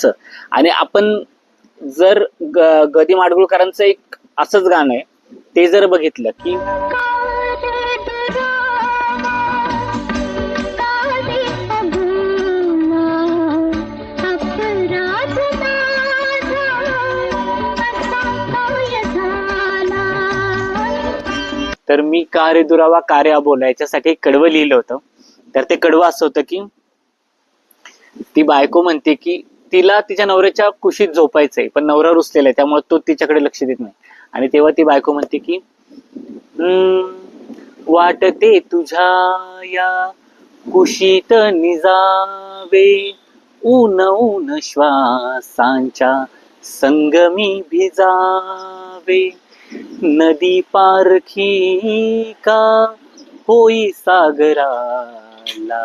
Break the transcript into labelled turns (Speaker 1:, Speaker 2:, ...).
Speaker 1: असं. आणि आपण जर ग- गदी माडगुळकरांचं एक असंच गाणं आहे ते जर बघितलं की तर मी का रे दुरावा का रे अबोला याच्यासाठी कडवं लिहिलं होतं. तर ते कडवं असं होतं की ती बायको म्हणते की तिला तिच्या नवऱ्याच्या कुशीत झोपायचंय पण नवरा रुसलेला आहे त्यामुळे तो तिच्याकडे लक्ष देत नाही. आणि तेव्हा ती बायको म्हणते की वाटते तुझ्या या कुशीत निजावे ऊन ऊन श्वासांच्या संगमी भिजावे. नदी पारखी का होई सागराला?